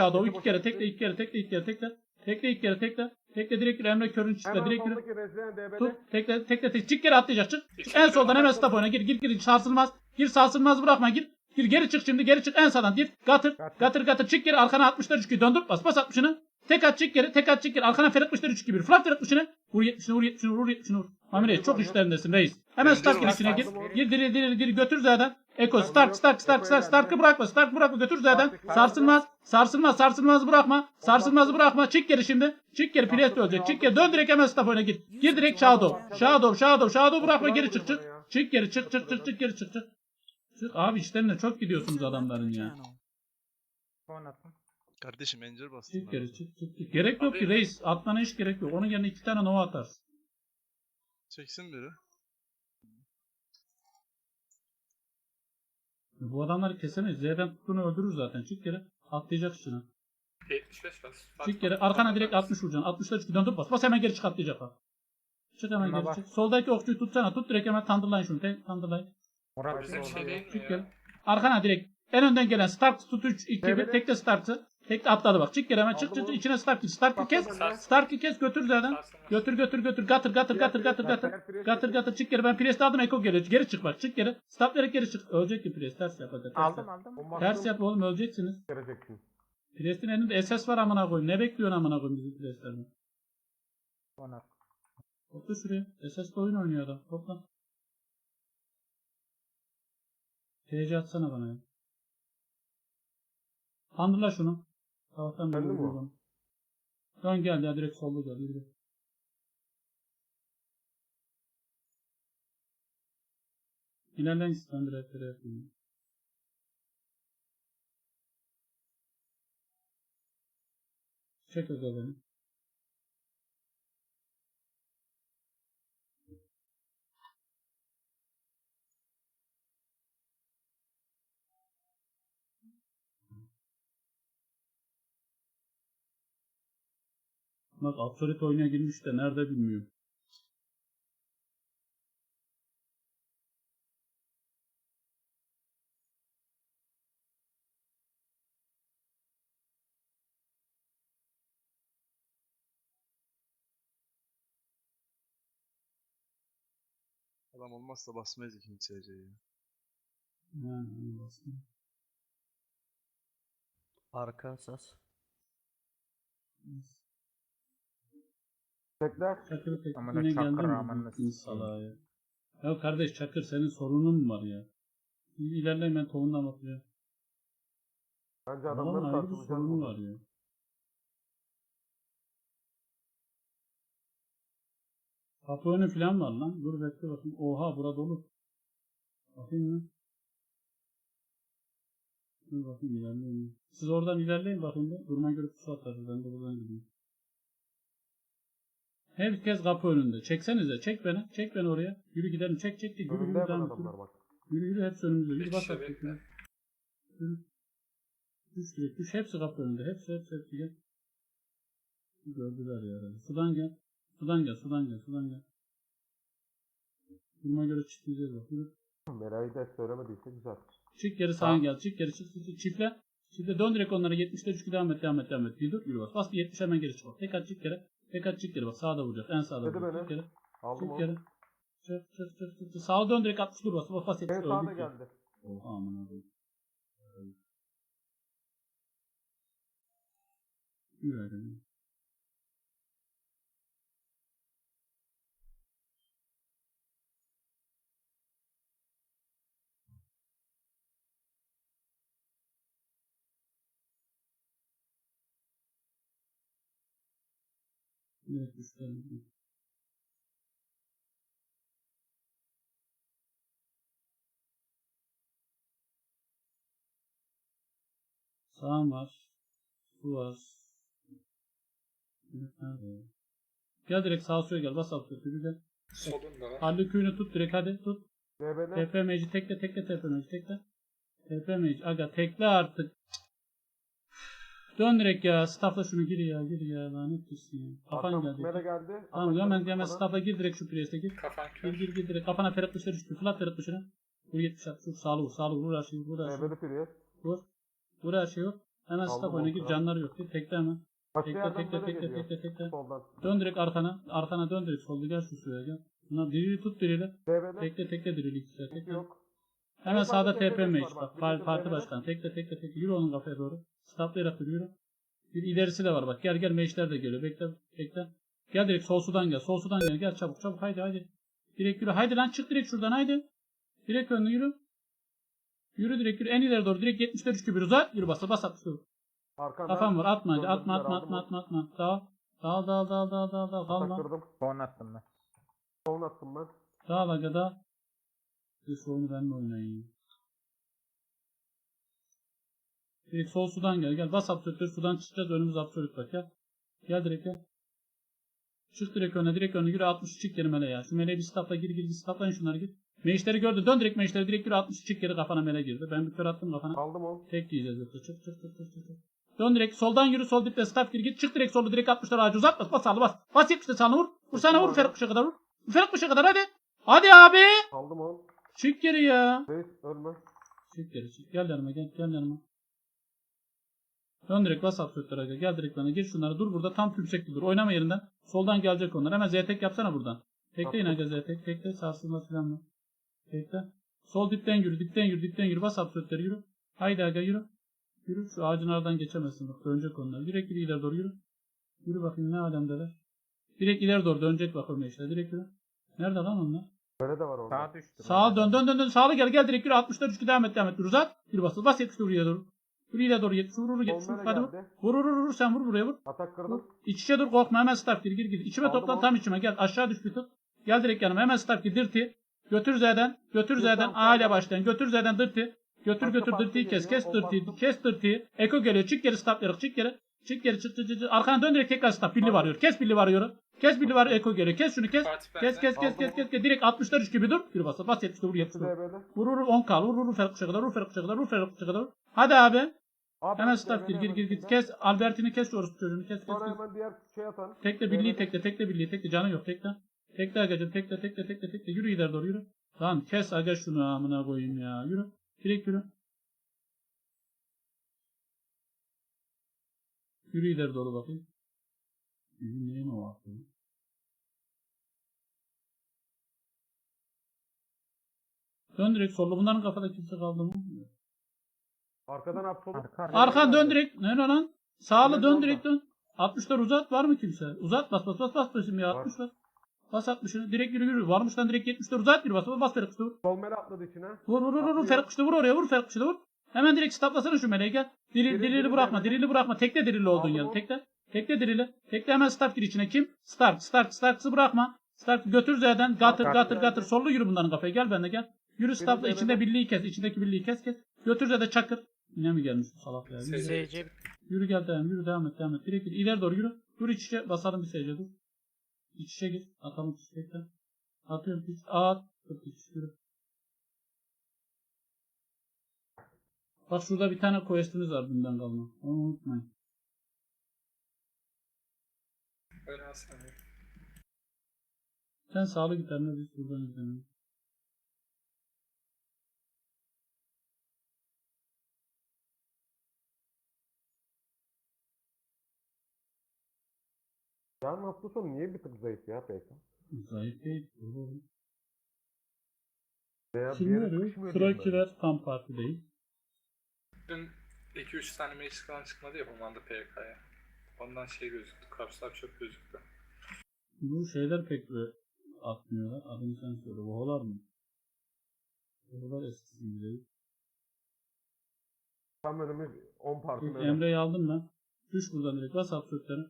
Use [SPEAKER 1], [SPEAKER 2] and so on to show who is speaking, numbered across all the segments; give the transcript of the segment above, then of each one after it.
[SPEAKER 1] Shadow iki kere tekle iki kere tekle iki kere tekle. Tekle iki kere tekle. Tekle direkt yürü Emre körün
[SPEAKER 2] Hemen
[SPEAKER 1] direkt
[SPEAKER 2] DB'de.
[SPEAKER 1] Tut tekle tekle tekle. Çık geri atlayacak çık. Çık en soldan hemen staff oyna gir gir gir sarsılmaz. Gir sarsılmaz bırakma gir. Gir geri çık şimdi geri çık en sağdan gir. Gatır.
[SPEAKER 2] Gatır.
[SPEAKER 1] Gatır çık geri arkana 60'lar 3 döndür bas bas 60'ını. Tek at çık geri tek at çık geri arkana Ferit 60'lar 3 2 1. Flap Ferit 60'ını. Vur 70'ini vur 70'ini vur 70'ini vur. Amir reis çok işlerindesin reis. Hemen
[SPEAKER 3] de
[SPEAKER 1] girişine gir. Gir diri diri diri götür zaten. Eko start start start start start'ı bırakma start bırakma götür zaten. Sarsılmaz sarsılmaz sarsılmaz bırakma. Sarsılmaz bırakma. Çık geri şimdi. Çık geri pres ölecek. Çık geri dön direkt hemen staff oyuna gir. Gir direkt Shadow. Shadow Shadow Shadow bırakma geri çık çık. Çık geri çık çık çık çık geri çık çık. Çık abi işlerine çok gidiyorsunuz adamların ya.
[SPEAKER 2] Oynattım.
[SPEAKER 3] Kardeşim encir bastım.
[SPEAKER 1] Çık geri çık çık çık. Gerek yok ki reis. Atmana hiç gerek yok. Onun yerine iki tane nova atarsın.
[SPEAKER 3] Çeksin biri.
[SPEAKER 1] Bu adamları kesemeyiz. Z'den tuttuğunu öldürür zaten. Çık geri. Atlayacak üstüne.
[SPEAKER 4] 75 bas.
[SPEAKER 1] Çık geri. Arkana direkt 60 vuracaksın. 60'da çünkü döndür bas. Bas hemen geri çık atlayacak bak. Çık hemen
[SPEAKER 2] Buna
[SPEAKER 1] geri
[SPEAKER 2] bak.
[SPEAKER 1] çık. Soldaki okçuyu tutsana. Tut direkt hemen tandırlayın şunu. Tek tandırlayın.
[SPEAKER 2] Murat
[SPEAKER 4] Bizim şey değil mi
[SPEAKER 1] Çık
[SPEAKER 4] ya?
[SPEAKER 1] geri. Arkana direkt. En önden gelen start tut 3 2 1
[SPEAKER 2] Evet.
[SPEAKER 1] tekte startı. Tekte atladı bak. Çık geri hemen çık
[SPEAKER 2] Aldım
[SPEAKER 1] çık çık.
[SPEAKER 2] onu.
[SPEAKER 1] içine start Startı kes.
[SPEAKER 4] Sarsın.
[SPEAKER 1] Startı kes götür zaten. Götür götür götür. Gatır gatır gatır gatır gatır. Gatır gatır çık geri. Ben preste aldım. Eko geliyor. Geri çık bak. Çık geri. Stop vererek geri çık. Ölecek ki pres. Ters yap. hadi, Ters
[SPEAKER 2] Aldım
[SPEAKER 1] yap.
[SPEAKER 2] aldım.
[SPEAKER 1] Ters yap oğlum öleceksiniz.
[SPEAKER 2] Göreceksin.
[SPEAKER 1] Prestin elinde SS var amına koyayım. Ne bekliyorsun amına koyayım bizim preslerden?
[SPEAKER 2] Oynattım.
[SPEAKER 1] Topla şuraya. SS'de oyun oynuyor adam. Topla. TC atsana bana ya. Handırla şunu. Beri
[SPEAKER 2] Döndü mü o?
[SPEAKER 1] oynuyorum. Dön gel ya direkt solda gel. Yürü. İlerleyin sistem direktörü yapayım. Çek özelini. Bak Absolute oyuna girmiş de nerede bilmiyorum.
[SPEAKER 3] Adam olmazsa basmayız ikinci SC'yi.
[SPEAKER 1] Ha, iyi bastım.
[SPEAKER 5] Arka asas.
[SPEAKER 2] Tekler.
[SPEAKER 1] Çakır tek
[SPEAKER 2] Aman da
[SPEAKER 1] yine
[SPEAKER 2] Çakır,
[SPEAKER 1] geldi mi? salağa ya. Ya kardeş Çakır senin sorunun mu var ya? İlerleyin ben tohumdan bakacağım.
[SPEAKER 2] Bence
[SPEAKER 1] Adamın
[SPEAKER 2] adamları
[SPEAKER 1] ayrı bir sorunu
[SPEAKER 2] tartılacağız.
[SPEAKER 1] var ya. Kapı önü falan var lan. Dur bekle bakayım. Oha bura dolu. Bakayım mı? Dur bakayım ilerleyin. Siz oradan ilerleyin bakayım da. Duruma göre pusu atarız. Ben de buradan gideyim. Herkes kapı önünde. Çeksenize. Çek beni. Çek beni oraya. Yürü gidelim. Çek çek. Yürü yürü.
[SPEAKER 2] Önünde hemen
[SPEAKER 1] devam et,
[SPEAKER 2] adamlar
[SPEAKER 1] Yürü
[SPEAKER 2] bak.
[SPEAKER 1] yürü. yürü. Hepsi önümüzde. Yürü
[SPEAKER 4] Bir
[SPEAKER 1] bas artık.
[SPEAKER 4] bekle.
[SPEAKER 1] Yürü. Yürü. Düş direkt. Düş. Hepsi kapı önünde. Hepsi hepsi hepsi gel. Gördüler ya herhalde. Sudan gel. Sudan gel. Sudan gel. Sudan gel. Duruma göre çiftleyeceğiz bak. Yürü.
[SPEAKER 2] Meray'ı da söylemediyse güzel.
[SPEAKER 1] Çık geri sağa
[SPEAKER 2] Tamam.
[SPEAKER 1] gel. Çık geri çık çık çık. Çiftle. Çiftle dön direkt onlara 70'te 3 devam et devam et devam et. Bir dur yürü bas. Bas bir 70 hemen geri çık. bak. Tek at çık geri. Tek at çık geri bak. Sağda vuracak. En sağda
[SPEAKER 2] Dedi
[SPEAKER 1] vuracak. Çık geri.
[SPEAKER 2] Aldım
[SPEAKER 1] Çık
[SPEAKER 2] onu.
[SPEAKER 1] geri. Çık çık çık çık. çık. Sağa dön direkt 60 dur bas. Bas bas 70
[SPEAKER 2] En sağda geldi.
[SPEAKER 1] Oha aman abi. Yürü Evet. Sağım var. Su var. Nerede? Gel direkt sağa suya gel. Bas alt kötü gel.
[SPEAKER 4] Solunda var.
[SPEAKER 1] Köyünü tut direkt hadi tut. TP meci tekle tekle TP meci tekle. TP meci aga tekle artık. Dön direkt ya. Staff'la şunu gir ya. Gir ya. Lanet gitsin ya. Kafan
[SPEAKER 2] Arkam
[SPEAKER 1] geldi.
[SPEAKER 2] Mele geldi.
[SPEAKER 1] Tamam hemen
[SPEAKER 2] yaptı
[SPEAKER 1] hemen
[SPEAKER 2] bana.
[SPEAKER 1] staff'a gir direkt şu preste gir.
[SPEAKER 4] Kafan
[SPEAKER 1] Gir
[SPEAKER 4] kör.
[SPEAKER 1] gir gir direkt. Kafana Ferhat dışarı düştü. Fırlat Ferhat dışarı. Vur 70 at. Vur sağlı vur. Sağlı vur. Vur her şeyi. Vur her şeyi.
[SPEAKER 2] DB'de Prius.
[SPEAKER 1] Vur. Vur her şeyi vur. Hemen stop oyuna gir. Canları yok. Gir. Tekle hemen. Tekle
[SPEAKER 2] geliyor.
[SPEAKER 1] tekle tekle.
[SPEAKER 2] Soldan.
[SPEAKER 1] Dön direkt arkana. Arkana dön direkt. Solda gel şu suya gel. Bunlar dirili tut dirili.
[SPEAKER 2] DB'de
[SPEAKER 1] Tekle tekle dirili Tekle.
[SPEAKER 2] yok.
[SPEAKER 1] Hemen sağda
[SPEAKER 2] bak, TP
[SPEAKER 1] TP
[SPEAKER 2] var,
[SPEAKER 1] mage
[SPEAKER 2] bak.
[SPEAKER 1] Parti
[SPEAKER 2] TP'de.
[SPEAKER 1] başkanı. Tekle tekle tekle. Yürü onun kafaya doğru. Staplayarak yürü yürü. Bir ilerisi de var bak. Gel gel mage'ler de geliyor. Bekle bekle. Gel direkt sol sudan gel. Sol sudan gel. Gel çabuk çabuk. Haydi haydi. Direkt yürü. Haydi lan çık direkt şuradan haydi. Direkt önüne yürü. Yürü direkt yürü. En ileri doğru. Direkt 70'ler 3 gibi uzat. Yürü bas bas at. Yürü.
[SPEAKER 2] Arkandan.
[SPEAKER 1] Kafam var. Atma hadi. Atma atma atma atma atma. Dağıl. Dağıl dağıl dağıl dağıl dağıl dağıl. Kalma.
[SPEAKER 2] Taktırdım.
[SPEAKER 5] Son attım ben.
[SPEAKER 2] Son attım ben.
[SPEAKER 1] Dağıl aga dağıl. Bir sorunu benimle oynayın. Direkt sol sudan gel. Gel bas absolütleri sudan çıkacağız. Önümüz absolüt bak gel. Gel direkt gel. Çık direkt öne direkt öne yürü 60 çık geri mele ya. Şu meleğe bir stopla gir gir gir stoplayın şunları gir. Meşleri gördü. Dön direkt meşleri direkt yürü 60 çık geri kafana mele girdi. Ben bir kör attım kafana.
[SPEAKER 2] Aldım onu.
[SPEAKER 1] Tek diyeceğiz yoksa. Çık çık çık çık çık. Dön direkt soldan yürü sol dipte staff gir git. Çık direkt solda direkt 60'lar ağacı uzat bas bas sağlı bas. Bas 70'te sağlı vur. Vur sana vur Ferhat Kuş'a kadar vur. Ferhat Kuş'a kadar hadi. Hadi abi.
[SPEAKER 2] Aldım onu.
[SPEAKER 1] Çık geri ya.
[SPEAKER 2] Reis ölme.
[SPEAKER 1] Çık geri çık. Gel yanıma gel. Gel yanıma. Dön direkt bas absolütlere gel. Direkt bana. Gir şunları. Dur burada tam yüksekte dur. Oynama yerinden. Soldan gelecek onlar. Hemen Z-tek yapsana buradan. Tekleyin aga Z-tek. Tekle sarsılma filan Tekle. Sol dipten yürü. Dipten yürü. Dipten yürü. Bas absolütleri yürü. Haydi aga yürü. Yürü. Şu ağacın aradan geçemezsin. Bak dönecek onlar. Direkt yürü ileri doğru yürü. Yürü bakayım ne alemdeler. Direkt ileri doğru dönecek bakalım işte. Direkt yürü. Nerede lan onlar?
[SPEAKER 2] Böyle de var orada.
[SPEAKER 5] Sağa düştüm.
[SPEAKER 1] Sağa dön dön dön dön. Sağlı gel gel direkt yürü 60'da düştü devam et devam et. Uzat. Yürü bas. Bas 70 buraya doğru. Yürü ileri doğru 70 vur vur 70 vur.
[SPEAKER 2] Solmere
[SPEAKER 1] Hadi vur. Vur vur vur sen vur buraya vur.
[SPEAKER 2] Atak
[SPEAKER 1] Vur.
[SPEAKER 2] kırdım.
[SPEAKER 1] İç içe dur korkma hemen staff gir gir gir. İçime
[SPEAKER 2] Aldım
[SPEAKER 1] toplan
[SPEAKER 2] onu.
[SPEAKER 1] tam içime gel. Aşağı düş bir tık. Gel direkt yanıma hemen staff gir dirti. Götür Z'den. Götür
[SPEAKER 2] Bir
[SPEAKER 1] Z'den. A ile başlayın. Götür Z'den dirti. Götür götür dirtiyi kes. Kes
[SPEAKER 2] parti.
[SPEAKER 1] Kes dirtiyi. Eko geliyor. Çık geri staff yarık. Çık geri. Çık geri çık çık çık. Arkana dön direkt tekrar staff. Billi varıyor. Kes billi varıyor. Kes billi var. Eko geliyor. Kes şunu kes. Kes kes kes kes kes kes. Direkt 60'lar 3 gibi dur. Bir bas. Bas 70'de vur 70'de
[SPEAKER 2] Hepsi
[SPEAKER 1] vur.
[SPEAKER 2] DB'de.
[SPEAKER 1] Vur vur 10 kal. Vur vur Ferhat Kuş'a kadar. Vur Ferhat Kuş'a kadar. Vur Ferhat Kuş'a kadar. Hadi abi.
[SPEAKER 2] Abi,
[SPEAKER 1] Hemen staff gir gir gir
[SPEAKER 2] içinde.
[SPEAKER 1] Kes. Albertini kes orospu çocuğunu. Kes kes
[SPEAKER 2] Sonra hemen diğer şey atan.
[SPEAKER 1] Tekle birliği tekle. Tekle birliği tekle. Canı yok tekle. Tekle agacım. Tekle tekle tekle tekle. Yürü ileri doğru yürü. Lan kes aga şunu amına koyayım ya. Yürü. Direkt yürü. Yürü ileri doğru bakayım. Bizim neyin o aklı? Dön direkt solda. Bunların kafada kimse kaldı mı?
[SPEAKER 2] Arkadan absolut.
[SPEAKER 5] Arka
[SPEAKER 1] Arkan dön direkt. Ne lan? Sağlı dön direkt dön. 60'lar uzat var mı kimse? Uzat bas bas bas bas basayım ya
[SPEAKER 2] Var.
[SPEAKER 1] 60'lar. Bas 60'ını direkt yürü yürü. Varmış lan direkt 70'ler uzat yürü bas bas bas Ferhat Kuş'ta vur.
[SPEAKER 2] Sol mele atladı içine.
[SPEAKER 1] Vur vur vur vur. Ferhat Kuş'ta vur oraya vur Ferhat Kuş'ta vur. Hemen direkt stoplasana şu meleği gel. Diril,
[SPEAKER 2] Diril,
[SPEAKER 1] dirili
[SPEAKER 2] diril,
[SPEAKER 1] bırakma
[SPEAKER 2] diril.
[SPEAKER 1] dirili bırakma. Tekle dirili olduğun
[SPEAKER 2] onu.
[SPEAKER 1] tekle. Tekle dirili. Tekle hemen start gir içine kim? Start start start'sı bırakma. Start götür Z'den gatır gatır gatır. Sollu yürü bunların kafaya gel bende gel. Yürü stopla
[SPEAKER 2] Z'den.
[SPEAKER 1] içinde birliği kes. içindeki birliği kes kes. Götür Z'de çakır. Yine mi gelmiş bu salak ya? Yürü. Yürü gel devam, yürü devam et, devam et. Direkt git. İleri doğru yürü. Dur iç içe, basalım bir seyirci dur. İç içe git. Atalım çiçekten. Atıyorum. At. Yürü. Bak şurada bir tane questimiz var dünden kalma. Onu unutmayın.
[SPEAKER 4] Öyle alsana.
[SPEAKER 1] Sen sağlı git Emre biz buradan gidelim.
[SPEAKER 2] Yarın hafta sonu niye bir tık zayıf ya PK?
[SPEAKER 1] Zayıf değil. Doğru.
[SPEAKER 2] Veya bir yere
[SPEAKER 1] arıyor?
[SPEAKER 2] sıkışmıyor diyeyim ben.
[SPEAKER 1] Krakiler tam parti değil.
[SPEAKER 4] Dün 2-3 tane mage falan çıkmadı ya Humanda PK'ya. Ondan şey gözüktü. Kapslar çok gözüktü.
[SPEAKER 1] Bu şeyler pek de atmıyorlar. Adını sen söyle. Boğalar mı? Boğalar eskisi gibi değil.
[SPEAKER 2] Önümüz 10 parti
[SPEAKER 1] Dur,
[SPEAKER 2] mele.
[SPEAKER 1] Emre'yi aldım ben. Düş buradan direkt. Bas absolütleri.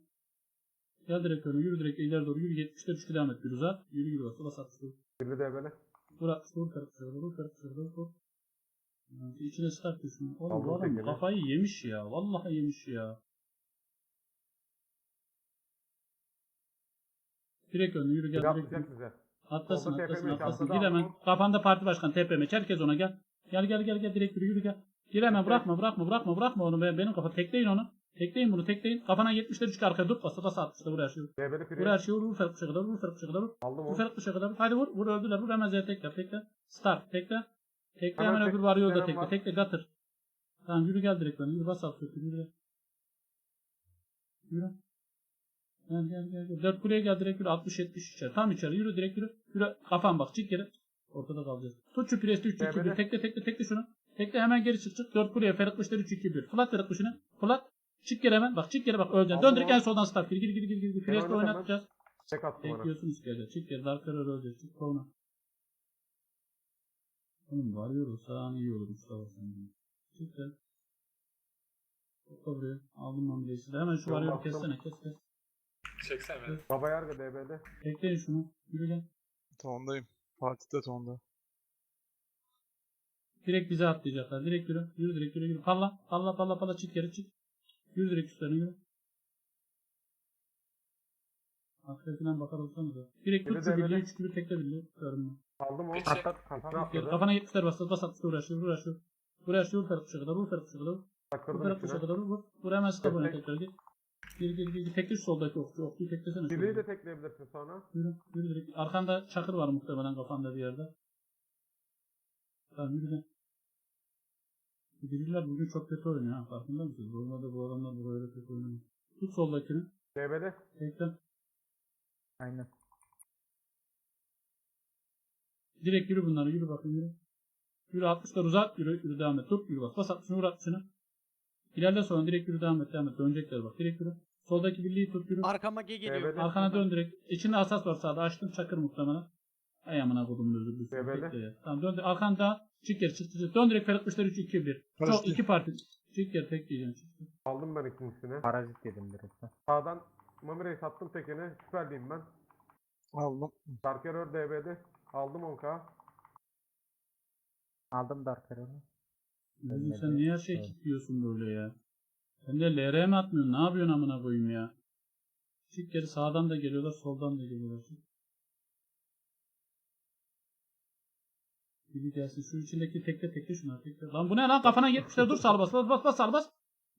[SPEAKER 1] Gel direkt öne. Yürü direkt ileri doğru. Yürü 70'te düştü devam et. Bir uzat. Yürü yürü bas. Bas absolütleri.
[SPEAKER 2] Birli DB'de.
[SPEAKER 1] Vur at. Vur karıp şurada. Vur karıp şurada. Vur. İçine start düşün. Oğlum bu adam kafayı yemiş ya. Vallahi yemiş ya. Direkt önüne yürü gel. Direkt. Atlasın atlasın atlasın. Gir hemen. Kafanda parti başkanı TPM. Herkes ona gel. Gel gel gel gel direkt yürü yürü gel. Gir hemen bırakma bırakma bırakma bırakma onu ben, benim kafa tekleyin onu. Tekleyin bunu tekleyin. Kafana 70'ler 3 arkaya dur basa basa 60'da vur her şeyi. Vur her şeyi vur vur Ferhat Kuş'a kadar vur Ferhat Kuş'a kadar vur.
[SPEAKER 2] Aldım
[SPEAKER 1] Vur. Ferhat Kuş'a kadar vur. Haydi vur vur öldüler vur hemen Z tekle tekle. Start tekle. Tekle
[SPEAKER 2] Hemen
[SPEAKER 1] öbür varıyor da tekle. Tekle gatır. Tamam yürü gel direkt bana. Yürü bas alt köprü yürü. Yürü. Gel gel gel. gel. Dört kuleye gel direkt yürü. 60-70 içeri. Tam içeri. Yürü direkt yürü. Yürü. Kafan bak. Çık geri. Ortada kalacağız. Tut şu presti 3 2 1.
[SPEAKER 2] Devre.
[SPEAKER 1] Tekle tekle tekle şunu. Tekle hemen geri çık çık. Dört kuleye Ferit Kuşlar 3 2 1. Flat Ferit Kuşunu. Flat. Çık geri hemen. Bak çık geri bak öleceksin. Dön direkt en soldan start. Gir gir gir gir gir. Presti oynatacağız.
[SPEAKER 2] Tek attım ona.
[SPEAKER 1] Bekliyorsunuz geri. Çık geri. Dark Arrow ölecek. Çık koluna. Oğlum varıyor sağın iyi olur Mustafa sen. Çık gel. Topla buraya. Aldım ben birisi de. Hemen şu varıyor
[SPEAKER 2] baktım.
[SPEAKER 1] kessene kes kes.
[SPEAKER 4] Çeksene beni.
[SPEAKER 2] Baba Yargı DB'de.
[SPEAKER 1] Bekleyin şunu. Yürü gel.
[SPEAKER 3] Tondayım. Fatih de tonda.
[SPEAKER 1] Direkt bize atlayacaklar. Direkt yürü. Yürü direkt yürü yürü. Palla. Palla palla palla çık geri çık. Yürü direkt üstlerine yürü. Arkaya falan bakar olsanız da. Direkt tut şu
[SPEAKER 2] böyle.
[SPEAKER 1] Üç gibi tekle. Görün.
[SPEAKER 2] Aldım onu.
[SPEAKER 4] Peki.
[SPEAKER 2] Kafana kafana atladı.
[SPEAKER 1] Kafana 70'ler bastı. Bas atışta uğraşıyor. Uğraşıyor. Uğraşıyor. Vur Ferhat kadar. Vur Ferhat kadar. Vur
[SPEAKER 2] Takkırdım
[SPEAKER 1] Ferhat
[SPEAKER 2] içine.
[SPEAKER 1] kadar. Vur. Vur hemen oyna
[SPEAKER 2] Tek-
[SPEAKER 1] tekrar gir. Gir gir gir. Tekle şu soldaki okçu. Okçuyu teklesene. Şöyle.
[SPEAKER 2] de tekleyebilirsin sonra.
[SPEAKER 1] Yürü, yürü direkt. Arkanda çakır var muhtemelen kafanda bir yerde. Tamam yürü. Bu Biriler bugün çok kötü oynuyor ha. Farkında mısınız? Normalde bu adamlar bu böyle kötü oynuyor. Tut soldakini.
[SPEAKER 2] DB'de.
[SPEAKER 1] Tekle.
[SPEAKER 5] Aynen.
[SPEAKER 1] Direkt yürü bunları. Yürü bakın yürü. Yürü 60'lar uzat. Yürü, yürü devam et. Tut yürü bak. Bas 60'ını vur 60'ını. İlerle sonra direkt yürü devam et. Devam et. Dönecekler bak. Direkt yürü. Soldaki birliği tut yürü.
[SPEAKER 5] Arkama G geliyor.
[SPEAKER 2] Evet.
[SPEAKER 1] Arkana dön direkt. İçinde asas var sağda. Açtım çakır muhtemelen. Ay amına kodum özür dilerim. Tamam dön. Arkanda çık geri çık çık. Dön direkt Ferhat Kuşlar 3 2 1. Çok iki parti. Çık geri tek diyeceğim. Çık.
[SPEAKER 2] Aldım ben ikincisini.
[SPEAKER 5] Parazit dedim direkt.
[SPEAKER 2] Sağdan Mamire'yi sattım tekini. Süperliyim ben.
[SPEAKER 3] Aldım.
[SPEAKER 2] Darker DB'de. Aldım 10k.
[SPEAKER 5] Aldım Dark Arrow'u. Ölmedi.
[SPEAKER 1] sen niye her şey
[SPEAKER 5] Evet.
[SPEAKER 1] kilitliyorsun böyle ya? Sen de LR mi atmıyorsun? Ne yapıyorsun amına koyayım ya? Çık geri sağdan da geliyorlar, soldan da geliyorlar. Biri gelsin şu içindeki tekle tekle şuna tekle. Lan bu ne lan kafana 70'ler dur sal bas bas bas bas sal bas.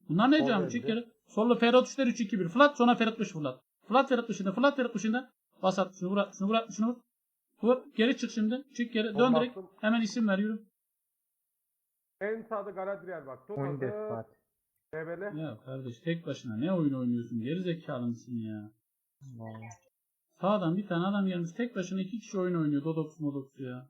[SPEAKER 1] Bunlar ne canım çık geri. Sollu Ferhat 3'ler 3 2 1 flat sonra Ferhat 5 flat. Flat Ferhat dışında flat Ferhat dışında. Bas at şunu vur at şunu vur at şunu vur. Vur geri çık şimdi. Çık geri dön direkt. Hemen isim ver yürü.
[SPEAKER 2] En sağda Galadriel bak. Tut
[SPEAKER 5] Oyun def
[SPEAKER 2] hazır.
[SPEAKER 5] Fatih.
[SPEAKER 2] DB'de.
[SPEAKER 1] Ya kardeş tek başına ne oyun oynuyorsun? Geri zekalı mısın ya?
[SPEAKER 5] Vallahi.
[SPEAKER 1] Sağdan bir tane adam gelmiş tek başına iki kişi oyun oynuyor. Dodox modox ya.